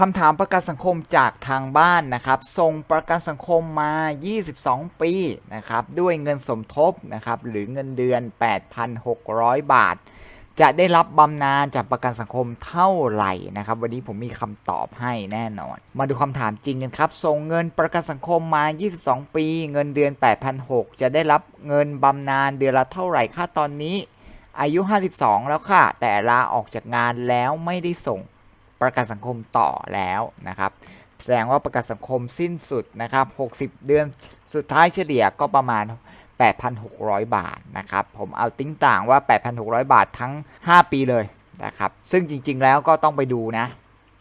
คำถามประกันสังคมจากทางบ้านนะครับส่งประกันสังคมมา 22 ปีนะครับด้วยเงินสมทบนะครับหรือเงินเดือน 8,600 บาท จะได้รับบำนาญจากประกันสังคมเท่าไหร่นะครับ วันนี้ผมมีคำตอบให้แน่นอน มาดูคำถามจริงกันครับส่งเงินประกันสังคมมา 22 ปี เงินเดือน 8,600 จะได้รับเงินบำนาญเดือนละเท่าไหร่ค่าตอนนี้ อายุ 52 แล้วค่ะ แต่ลาออกจากงานแล้วไม่ได้ส่ง ประกันสังคมต่อแล้วนะครับ แสดงว่าประกันสังคมสิ้นสุดนะครับ 60 เดือนสุดท้ายเฉลี่ยก็ประมาณ 8,600 บาทนะครับ ผมเอาติ้งต่างว่า 8,600 บาททั้ง 5 ปีเลยนะครับ ซึ่งจริง ๆ แล้วก็ต้องไปดูนะ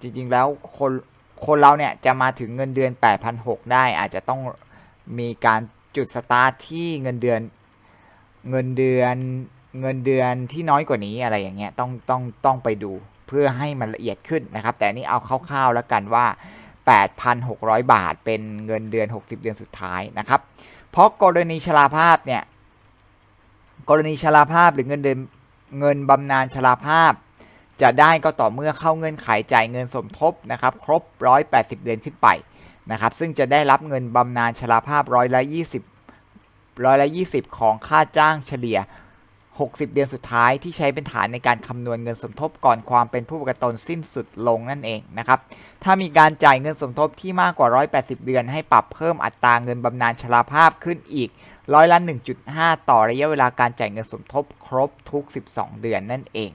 จริง ๆ แล้วคนคนเราเนี่ยจะมาถึงเงินเดือน 8,600 ได้อาจจะต้องมีการจุดสตาร์ทที่เงินเดือนเงินเดือนเงินเดือนที่น้อยกว่านี้อะไรอย่างเงี้ยต้องต้องต้องไปดู เพื่อให้มันละเอียดขึ้นนะครับ แต่นี่เอาคร่าวๆแล้วกันว่า 8,600 บาทเป็นเงินเดือน 60 เดือนสุดท้ายนะครับ เพราะกรณีชราภาพเนี่ยกรณีชราภาพหรือเงินเดือนเงินบำนาญชราภาพ จะได้ก็ต่อเมื่อเข้าเงื่อนไขจ่ายเงินสมทบนะครับ ครบ 180 เดือนขึ้นไปนะครับ ซึ่งจะได้รับเงินบำนาญชราภาพร้อยละ20ร้อยละ20 ของค่าจ้างเฉลี่ย 60 เดือนสุดท้ายที่ใช้เป็นฐานในการคำนวณเงินสมทบก่อนความเป็นผู้ประกันตนสิ้นสุดลงนั่นเองนะครับถ้ามีการจ่ายเงินสมทบที่มากกว่า 180 เดือน ให้ปรับเพิ่มอัตราเงินบำนาญชราภาพขึ้นอีกร้อยละ 1.5 ต่อระยะเวลาการจ่ายเงินสมทบครบทุก 12 เดือนนั่นเอง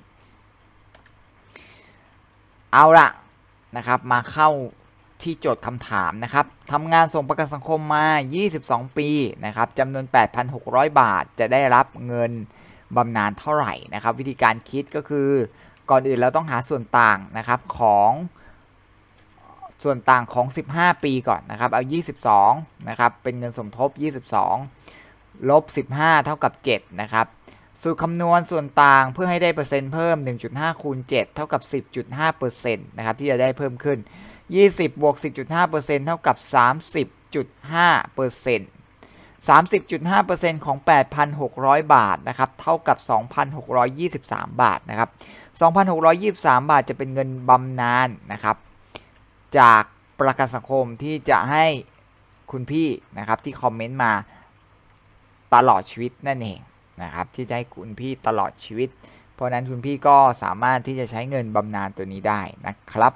เอาละนะครับมาเข้าที่โจทย์คำถามนะครับทำงานส่งประกันสังคมมา 22 ปีนะครับจำนวน 8,600 บาทจะได้รับเงิน บำนาญเท่าไหร่นะครับ วิธีการคิดก็คือก่อนอื่นเราต้องหาส่วนต่างนะครับของส่วนต่างของ 15 ปีก่อนนะครับ เอา 22 นะครับ เป็นเงินสมทบ 22 ลบ 15 เท่ากับ 7 นะครับ สูตรคำนวณส่วนต่างเพื่อให้ได้เปอร์เซ็นต์เพิ่ม 1.5 คูณ 7 เท่ากับ 10.5เปอร์เซ็นต์นะครับ ที่จะได้เพิ่มขึ้น 20 บวก 10.5เปอร์เซ็นต์เท่ากับ 30.5เปอร์เซ็นต์ 30.5%ของ 8,600 บาทนะครับ เท่ากับ 2,623 บาทนะครับ 2,623 บาทจะเป็นเงินบำนาญนะครับ จากประกันสังคมที่จะให้คุณพี่นะครับที่คอมเมนต์มาตลอดชีวิตนั่นเองนะครับ ที่จะให้คุณพี่ตลอดชีวิต เพราะนั้นคุณพี่ก็สามารถที่จะใช้เงินบำนาญตัวนี้ได้นะครับ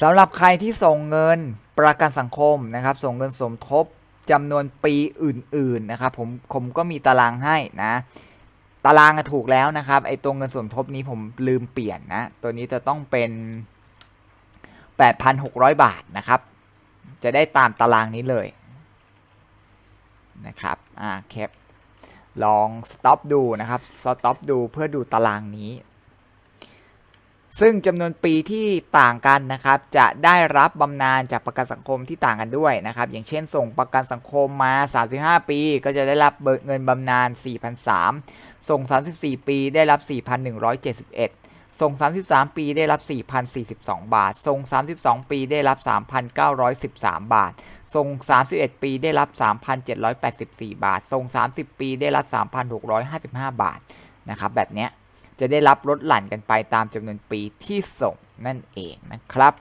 สำหรับใครที่ส่งเงินประกันสังคมนะครับ ส่งเงินสมทบ จำนวนปีอื่นๆนะครับผมผมก็มีตารางให้นะ ตารางถูกแล้วนะครับไอตัวเงินสมทบนี้ผมลืมเปลี่ยนนะ ตัวนี้จะต้องเป็น 8,600 บาทนะครับ จะได้ตามตารางนี้เลยนะครับอ่าแคปลองสต็อปดูนะครับสต็อปดูเพื่อดูตารางนี้ ซึ่งจำนวนปีที่ต่างกันนะครับ จะได้รับบำนาญจากประกันสังคมที่ต่างกันด้วยนะครับ อย่างเช่นส่งประกันสังคมมา 35 ปี ก็จะได้รับเงินบำนาญ4,003ส่ง 34 ปีได้รับ 4,171 ส่ง 33 ปีได้รับ 4,042 บาท ส่ง 32 ปีได้รับ 3,913 บาท ส่ง 31 ปีได้รับ 3,784 บาท ส่ง 30 ปีได้รับ 3,655 บาทนะครับแบบเนี้ย จะได้รับลดหลั่นกันไปตามจำนวนปีที่ส่งนั่นเองนะครับ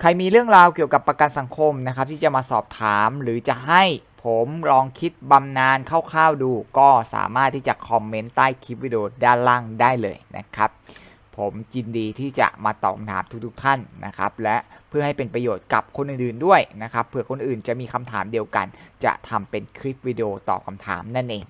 ใครมีเรื่องราวเกี่ยวกับประกันสังคมนะครับ ที่จะมาสอบถามหรือจะให้ผมลองคิดบำนาญคร่าวๆดู ก็สามารถที่จะคอมเมนต์ใต้คลิปวิดีโอด้านล่างได้เลยนะครับ ผมยินดีที่จะมาตอบคำถามทุกๆท่านนะครับ และเพื่อให้เป็นประโยชน์กับคนอื่นๆด้วยนะครับเผื่อคนอื่นจะมีคำถามเดียวกัน จะทำเป็นคลิปวิดีโอตอบคำถามนั่นเอง